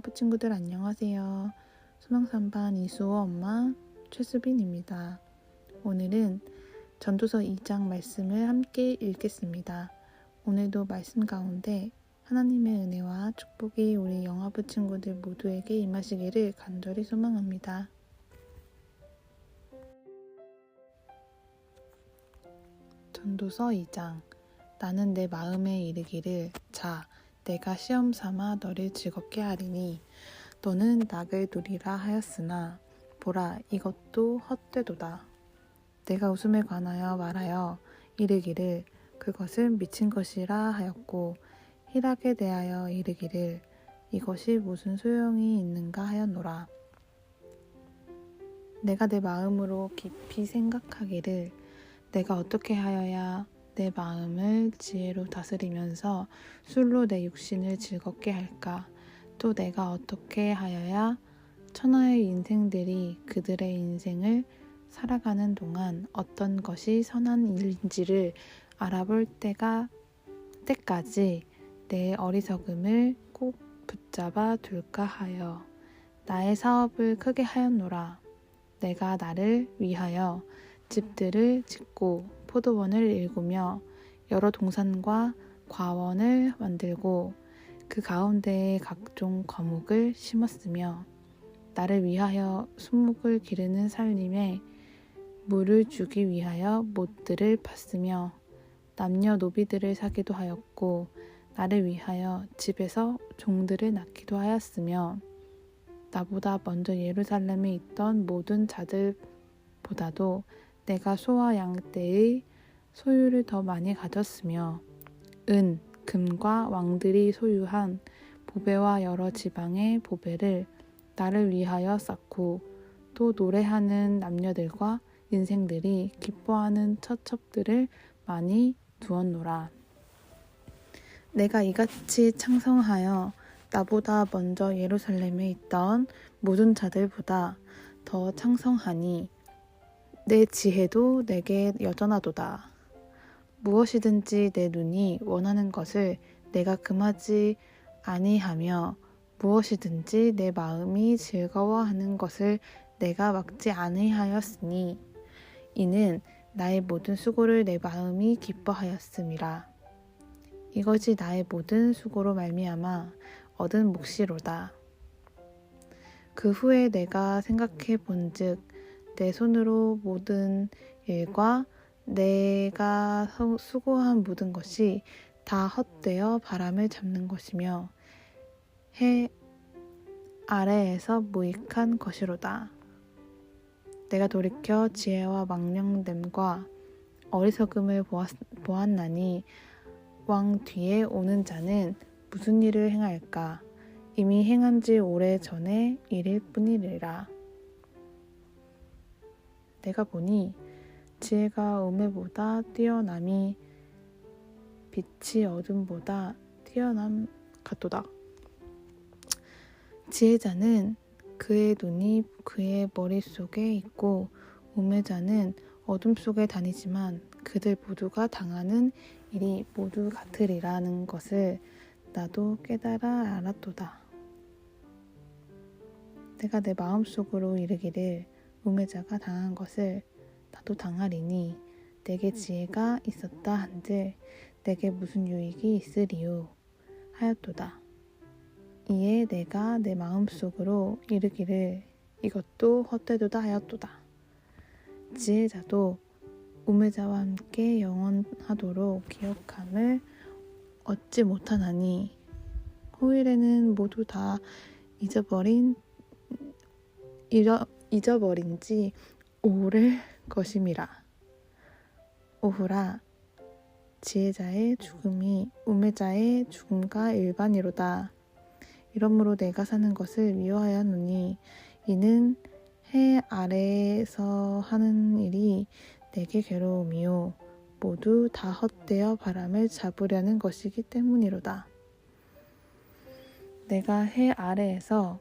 영화부 친구들 안녕하세요. 소망산반 이수호 엄마 최수빈입니다. 오늘은 전도서 2장 말씀을 함께 읽겠습니다. 오늘도 말씀 가운데 하나님의 은혜와 축복이 우리 영화부 친구들 모두에게 임하시기를 간절히 소망합니다. 전도서 2장 나는 내 마음에 이르기를 자 내가 시험 삼아 너를 즐겁게 하리니 너는 낙을 누리라 하였으나 보라 이것도 헛되도다. 내가 웃음에 관하여 말하여 이르기를 그것은 미친 것이라 하였고 희락에 대하여 이르기를 이것이 무슨 소용이 있는가 하였노라. 내가 내 마음으로 깊이 생각하기를 내가 어떻게 하여야 내 마음을 지혜로 다스리면서 술로 내 육신을 즐겁게 할까? 또 내가 어떻게 하여야 천하의 인생들이 그들의 인생을 살아가는 동안 어떤 것이 선한 일인지를 알아볼 때가 때까지 내 어리석음을 꼭 붙잡아 둘까 하여 나의 사업을 크게 하였노라. 내가 나를 위하여 집들을 짓고 포도원을 일구며 여러 동산과 과원을 만들고 그 가운데에 각종 과목을 심었으며 나를 위하여 순목을 기르는 살림에 물을 주기 위하여 못들을 팠으며 남녀 노비들을 사기도 하였고 나를 위하여 집에서 종들을 낳기도 하였으며 나보다 먼저 예루살렘에 있던 모든 자들보다도 내가 소와 양 떼의 소유를 더 많이 가졌으며 은, 금과 왕들이 소유한 보배와 여러 지방의 보배를 나를 위하여 쌓고 또 노래하는 남녀들과 인생들이 기뻐하는 처첩들을 많이 두었노라. 내가 이같이 창성하여 나보다 먼저 예루살렘에 있던 모든 자들보다 더 창성하니 내 지혜도 내게 여전하도다. 무엇이든지 내 눈이 원하는 것을 내가 금하지 아니하며 무엇이든지 내 마음이 즐거워하는 것을 내가 막지 아니하였으니 이는 나의 모든 수고를 내 마음이 기뻐하였음이라. 이것이 나의 모든 수고로 말미암아 얻은 몫이로다. 그 후에 내가 생각해 본즉 내 손으로 모든 일과 내가 수고한 모든 것이 다 헛되어 바람을 잡는 것이며 해 아래에서 무익한 것이로다. 내가 돌이켜 지혜와 망령됨과 어리석음을 보았, 보았나니 왕 뒤에 오는 자는 무슨 일을 행할까? 이미 행한 지 오래 전의 일일 뿐이리라. 내가 보니 지혜가 음해보다 뛰어남이 빛이 어둠보다 뛰어남 같도다. 지혜자는 그의 눈이 그의 머릿속에 있고 우매자는 어둠 속에 다니지만 그들 모두가 당하는 일이 모두 같으리라는 것을 나도 깨달아 알았도다. 내가 내 마음속으로 이르기를 우매자가 당한 것을 나도 당하리니 내게 지혜가 있었다 한들 내게 무슨 유익이 있으리요 하였도다. 이에 내가 내 마음속으로 이르기를 이것도 헛되도다 하였도다. 지혜자도 우매자와 함께 영원하도록 기억함을 얻지 못하나니 후일에는 모두 다 잊어버린 잃어, 잊어버린 지 오를 것임이라. 오후라 지혜자의 죽음이 우매자의 죽음과 일반이로다. 이러므로 내가 사는 것을 미워하였노니 이는 해 아래에서 하는 일이 내게 괴로움이요 모두 다 헛되어 바람을 잡으려는 것이기 때문이로다. 내가 해 아래에서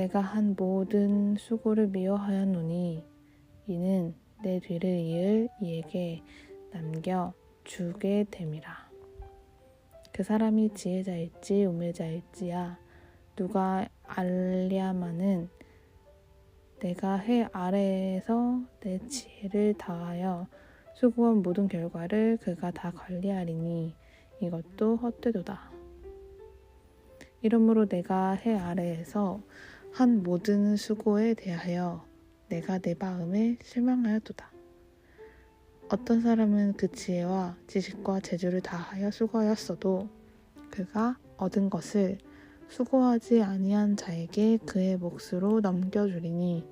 내가 한 모든 수고를 미워하였노니 이는 내 뒤를 이을 이에게 남겨 주게 됨이라. 그 사람이 지혜자일지 우매자일지야 누가 알랴마는 내가 해 아래에서 내 지혜를 다하여 수고한 모든 결과를 그가 다 관리하리니 이것도 헛되도다. 이러므로 내가 해 아래에서 한 모든 수고에 대하여 내가 내 마음에 실망하였도다. 어떤 사람은 그 지혜와 지식과 재주를 다하여 수고하였어도 그가 얻은 것을 수고하지 아니한 자에게 그의 몫으로 넘겨주리니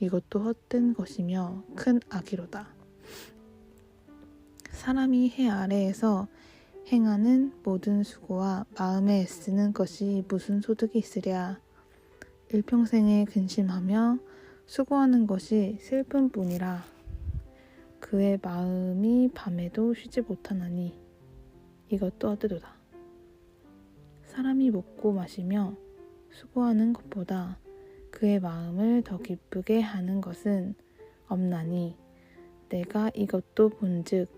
이것도 헛된 것이며 큰 악이로다. 사람이 해 아래에서 행하는 모든 수고와 마음에 애쓰는 것이 무슨 소득이 있으랴. 일평생에 근심하며 수고하는 것이 슬픈 뿐이라. 그의 마음이 밤에도 쉬지 못하나니 이것도 헛되도다. 사람이 먹고 마시며 수고하는 것보다 그의 마음을 더 기쁘게 하는 것은 없나니 내가 이것도 본즉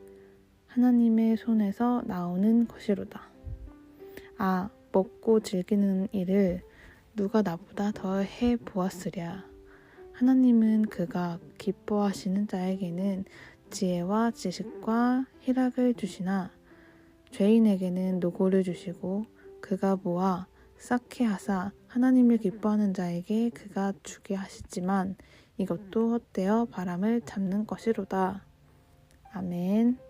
하나님의 손에서 나오는 것이로다. 아, 먹고 즐기는 일을 누가 나보다 더 해 보았으랴. 하나님은 그가 기뻐하시는 자에게는 지혜와 지식과 희락을 주시나 죄인에게는 노고를 주시고 그가 모아 쌓게 하사 하나님을 기뻐하는 자에게 그가 주게 하시지만 이것도 헛되어 바람을 잡는 것이로다. 아멘.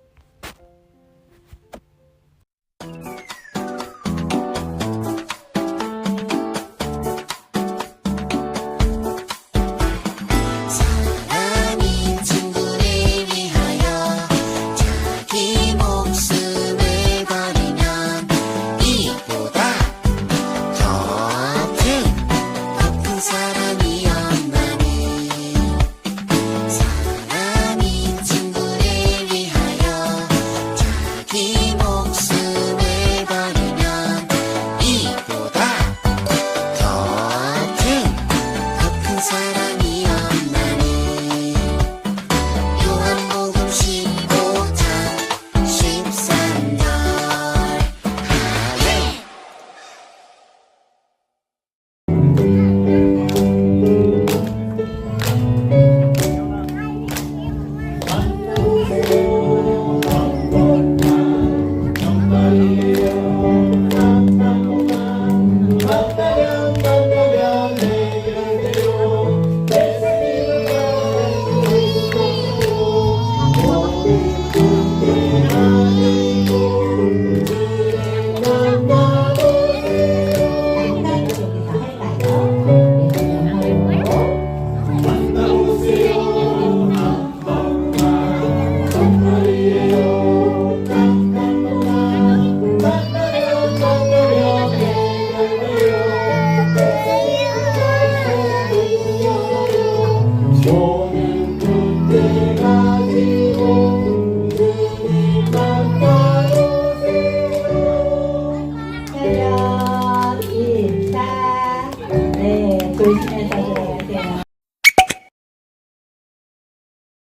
more.